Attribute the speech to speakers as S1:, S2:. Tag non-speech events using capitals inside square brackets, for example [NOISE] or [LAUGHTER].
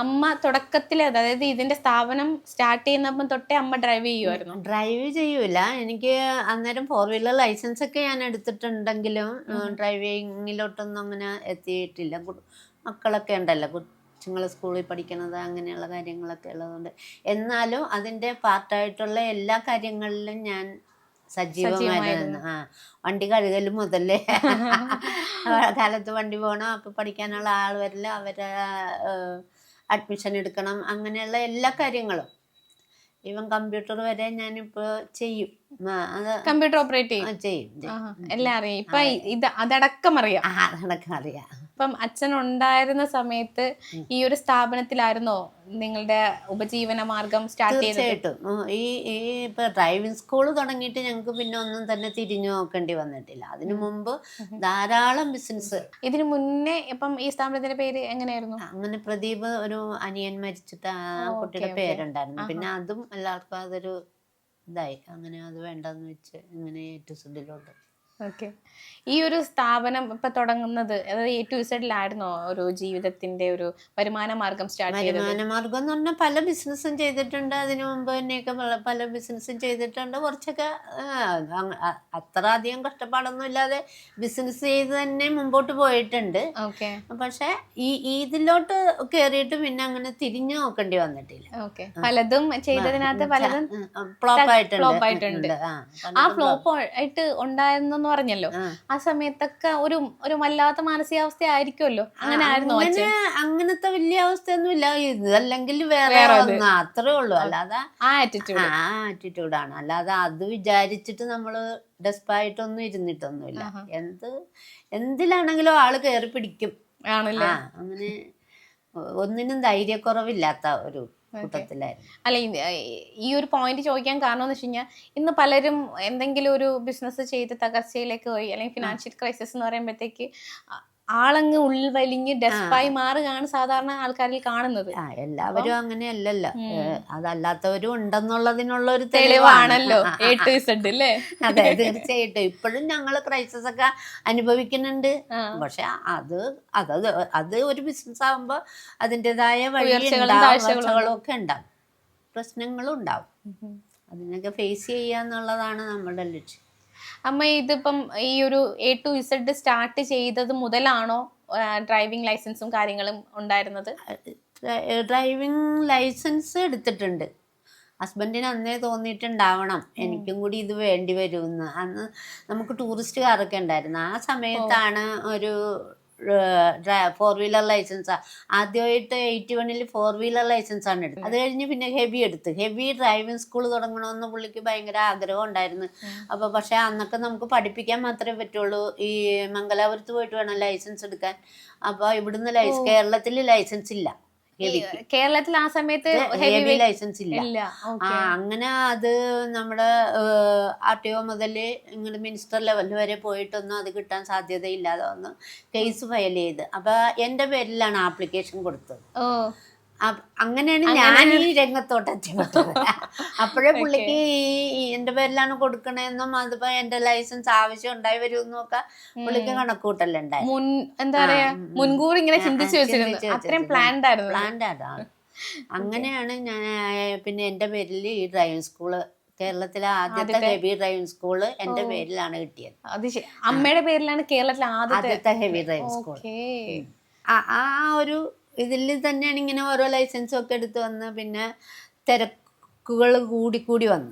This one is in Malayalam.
S1: അമ്മ തുടക്കത്തിൽ അതായത് ഇതിന്റെ സ്ഥാപനം സ്റ്റാർട്ട് ചെയ്യുന്നപ്പം തൊട്ടേ അമ്മ ഡ്രൈവ് ചെയ്യുമായിരുന്നു
S2: ഡ്രൈവ് ചെയ്യൂല. എനിക്ക് അന്നേരം ഫോർ വീലർ ലൈസൻസ് ഒക്കെ ഞാൻ എടുത്തിട്ടുണ്ടെങ്കിലും ഡ്രൈവിങ്ങിലോട്ടൊന്നും അങ്ങനെ എത്തിയിട്ടില്ല. മക്കളൊക്കെ ഉണ്ടല്ലോ. കൊച്ചുങ്ങൾ സ്കൂളിൽ പഠിക്കണത് അങ്ങനെയുള്ള കാര്യങ്ങളൊക്കെ ഉള്ളതുകൊണ്ട്. എന്നാലും അതിന്റെ പാർട്ടായിട്ടുള്ള എല്ലാ കാര്യങ്ങളിലും ഞാൻ സജീവമായിരുന്നു. ആ വണ്ടി കഴുകലും മുതലേ. [LAUGHS] കാലത്ത് വണ്ടി പോകണം അപ്പോൾ പഠിക്കാനുള്ള ആൾ വരില്ല. അവരെ അഡ്മിഷൻ എടുക്കണം അങ്ങനെയുള്ള എല്ലാ കാര്യങ്ങളും. ഈവൻ കമ്പ്യൂട്ടർ വരെ ഞാനിപ്പോ ചെയ്യും.
S1: കമ്പ്യൂട്ടർ ഓപ്പറേറ്റ് ചെയ്യും?
S2: ചെയ്യും.
S1: എല്ലാം അറിയാം ഇപ്പൊ ഇത് അതടക്കം അറിയാം.
S2: ആ അതൊക്കെ അറിയാം.
S1: ഇപ്പം അച്ഛൻ ഉണ്ടായിരുന്ന സമയത്ത് ഈ ഒരു സ്ഥാപനത്തിലായിരുന്നോ നിങ്ങളുടെ ഉപജീവന മാർഗം സ്റ്റാർട്ട്
S2: തീർച്ചയായിട്ടും. ഈ ഈ ഇപ്പൊ ഡ്രൈവിംഗ് സ്കൂൾ തുടങ്ങിയിട്ട് ഞങ്ങൾക്ക് പിന്നെ ഒന്നും തന്നെ തിരിഞ്ഞു നോക്കേണ്ടി വന്നിട്ടില്ല. അതിനു മുമ്പ് ധാരാളം ബിസിനസ്
S1: ഇതിനു മുന്നേ ഇപ്പം ഈ സ്ഥാപനത്തിന്റെ പേര് എങ്ങനെയായിരുന്നു?
S2: അങ്ങനെ പ്രദീപ് ഒരു അനിയൻ മരിച്ചിട്ട് ആ കുട്ടിയുടെ. പേരുണ്ടായിരുന്നു. പിന്നെ അതും എല്ലാവർക്കും അതൊരു ഇതായി. അങ്ങനെ അത് വേണ്ടെന്ന് വെച്ച് ഇങ്ങനെ ടു സെഡിലോട്ട്
S1: ഓക്കെ ഈ ഒരു സ്ഥാപനം ഇപ്പൊ തുടങ്ങുന്നത് അതായത് എ ടു ഇസഡിലായിരുന്നോ ഒരു ജീവിതത്തിന്റെ ഒരു വരുമാന മാർഗം സ്റ്റാർട്ട്
S2: വരുമാന മാർഗം എന്ന് പറഞ്ഞാൽ പല ബിസിനസ്സും ചെയ്തിട്ടുണ്ട് അതിനു മുമ്പ് തന്നെയൊക്കെ പല ബിസിനസ്സും ചെയ്തിട്ടുണ്ട് കുറച്ചൊക്കെ അത്ര അധികം കഷ്ടപ്പാടൊന്നും ഇല്ലാതെ ബിസിനസ് ചെയ്ത് തന്നെ മുമ്പോട്ട് പോയിട്ടുണ്ട്
S1: ഓക്കെ
S2: പക്ഷെ ഈ ഇതിലോട്ട് കയറിയിട്ട് പിന്നെ അങ്ങനെ തിരിഞ്ഞു നോക്കേണ്ടി വന്നിട്ടില്ല
S1: ഓക്കെ പലതും ചെയ്തതിനകത്ത് പലതും
S2: ഫ്ലോപ്പ് ആയിട്ടുണ്ട്. ആ,
S1: ആ ഫ്ലോപ്പ് ആയിട്ട് ഉണ്ടായിരുന്നെന്ന് പറഞ്ഞല്ലോ.
S2: ആ.
S1: സമയത്തൊക്കെ ഒരു ഒരു വല്ലാത്ത മാനസികാവസ്ഥ ആയിരിക്കുമല്ലോ അങ്ങനെ ആയിരുന്നു
S2: അങ്ങനെ അങ്ങനത്തെ വലിയ അവസ്ഥയൊന്നും ഇല്ല ഇതല്ലെങ്കിൽ വേറെ അത്രേ ഉള്ളൂ. അല്ലാതെ
S1: ആ ആറ്റിറ്റ്യൂഡ്
S2: ആ ആറ്റിറ്റ്യൂഡാണ് അല്ലാതെ അത് വിചാരിച്ചിട്ട് നമ്മൾ ഡെസ്പായിട്ടൊന്നും ഇരുന്നിട്ടൊന്നുമില്ല.
S1: ഇല്ല
S2: എന്ത് എന്തിലാണെങ്കിലും ആൾ കയറി പിടിക്കും.
S1: ആണല്ലേ?
S2: അങ്ങനെ ഒന്നിനും ധൈര്യക്കുറവില്ലാത്ത ഒരു കൂട്ടത്തിലായിരുന്നു.
S1: അല്ല ഈ- ഒരു പോയിന്റ് ചോദിക്കാൻ കാരണം എന്ന് വെച്ച് കഴിഞ്ഞാൽ ഇന്ന് പലരും എന്തെങ്കിലും ഒരു ബിസിനസ് ചെയ്ത് തകർച്ചയിലേക്ക് പോയി അല്ലെങ്കിൽ ഫിനാൻഷ്യൽ ക്രൈസിസ് എന്ന് പറയുമ്പോഴത്തേക്ക് ആളങ്ങ് ഉള്ളിൽ വലിഞ്ഞ് ഡെസ്പായി മാറുകയാണ് സാധാരണ ആൾക്കാരിൽ കാണുന്നത്.
S2: ആ എല്ലാവരും അങ്ങനെ അല്ലല്ല അതല്ലാത്തവരും ഉണ്ടെന്നുള്ളതിനുള്ള ഒരു
S1: തെളിവാണല്ലോ. അല്ലേ [LAUGHS]
S2: അതെ തീർച്ചയായിട്ടും. ഇപ്പോഴും ഞങ്ങൾ ക്രൈസിസ് ഒക്കെ അനുഭവിക്കുന്നുണ്ട്. പക്ഷെ അത് അത് അത് ഒരു ബിസിനസ് ആകുമ്പോൾ അതിന്റെതായ വഴി
S1: ഉയർച്ചകളും
S2: ഉണ്ടാവും,
S1: താഴ്ചകളും
S2: ഒക്കെ ഉണ്ടാവും. പ്രശ്നങ്ങളും ഉണ്ടാവും. അതിനൊക്കെ ഫേസ് ചെയ്യുക എന്നുള്ളതാണ് നമ്മുടെ ലക്ഷ്യം.
S1: അമ്മ ഇതിപ്പം ഈ ഒരു എ ടു ഇസഡ് സ്റ്റാർട്ട് ചെയ്തത് മുതലാണോ ഡ്രൈവിംഗ് ലൈസൻസും കാര്യങ്ങളും ഉണ്ടായിരുന്നത്?
S2: ഡ്രൈവിംഗ് ലൈസൻസ് എടുത്തിട്ടുണ്ട്. ഹസ്ബൻഡിന് അന്നേ തോന്നിയിട്ടുണ്ടാവണം. എനിക്കും കൂടി ഇത് വേണ്ടി വരുമെന്ന്. അന്ന് നമുക്ക് ടൂറിസ്റ്റ് കാറൊക്കെ ഉണ്ടായിരുന്നു. ആ സമയത്താണ് ഒരു ഫോർ വീലർ ലൈസൻസ് ആദ്യമായിട്ട് എയ്റ്റി വണ്ണിൽ ഫോർ വീലർ ലൈസൻസ് ആണ് എടുത്തത്. അത് കഴിഞ്ഞ് പിന്നെ ഹെവി എടുത്ത്. ഹെവി ഡ്രൈവിംഗ് സ്കൂൾ തുടങ്ങണമെന്ന് പുള്ളിക്ക് ഭയങ്കര ആഗ്രഹം ഉണ്ടായിരുന്നു. അപ്പോൾ പക്ഷേ അന്നൊക്കെ നമുക്ക് പഠിപ്പിക്കാൻ മാത്രമേ പറ്റുള്ളൂ. ഈ മംഗലാപുരത്ത് പോയിട്ട് വേണം ലൈസൻസ് എടുക്കാൻ. അപ്പോൾ ഇവിടുന്ന് ലൈസൻസ് കേരളത്തിൽ ലൈസൻസ് ഇല്ല.
S1: കേരളത്തിൽ ആ സമയത്ത്
S2: ഹെവി ലൈസൻസ് ഇല്ല. ആ അങ്ങനെ അത് നമ്മുടെ ആർ ടി ഒ മുതൽ ഇങ്ങനെ മിനിസ്റ്റർ ലെവൽ വരെ പോയിട്ടൊന്നും അത് കിട്ടാൻ സാധ്യതയില്ലാതെ വന്ന് കേസ് ഫയൽ ചെയ്ത്. അപ്പൊ എന്റെ പേരിലാണ് ആപ്ലിക്കേഷൻ കൊടുത്തത്.
S1: ഓ.
S2: അങ്ങനെയാണ് ഞാൻ ഈ രംഗത്തോട്ട് എത്തിപ്പെട്ടത്. [LAUGHS] അപ്പോഴേ പുള്ളിക്ക് ഈ എന്റെ പേരിലാണ് കൊടുക്കണേന്നും അതിപ്പോ എന്റെ ലൈസൻസ് ആവശ്യം ഉണ്ടായി വരും ഒക്കെ പുള്ളിക്ക് കണക്കൂട്ടലുണ്ടായി.
S1: മുൻ എന്താ പറയാ മുൻകൂർ ഇങ്ങനെ ചിന്തിച്ചു വെച്ചിരുന്നു അത്രയും. പ്ലാൻഡ് ആയിരുന്നു.
S2: പ്ലാൻഡ് അങ്ങനെയാണ് ഞാൻ പിന്നെ എന്റെ പേരിൽ ഈ ഡ്രൈവിംഗ് സ്കൂൾ കേരളത്തിലെ ആദ്യത്തെ ഹെവി ഡ്രൈവിംഗ് സ്കൂൾ എന്റെ പേരിലാണ് കിട്ടിയത്.
S1: അത് അമ്മയുടെ പേരിലാണ് കേരളത്തിലെ ആദ്യത്തെ
S2: ഹെവി ഡ്രൈവിംഗ് സ്കൂൾ ആ ഒരു ഇതിൽ തന്നെയാണ് ഇങ്ങനെ ഓരോ ലൈസൻസും ഒക്കെ എടുത്ത് വന്ന് പിന്നെ തിരക്കുകൾ കൂടി കൂടി വന്നു.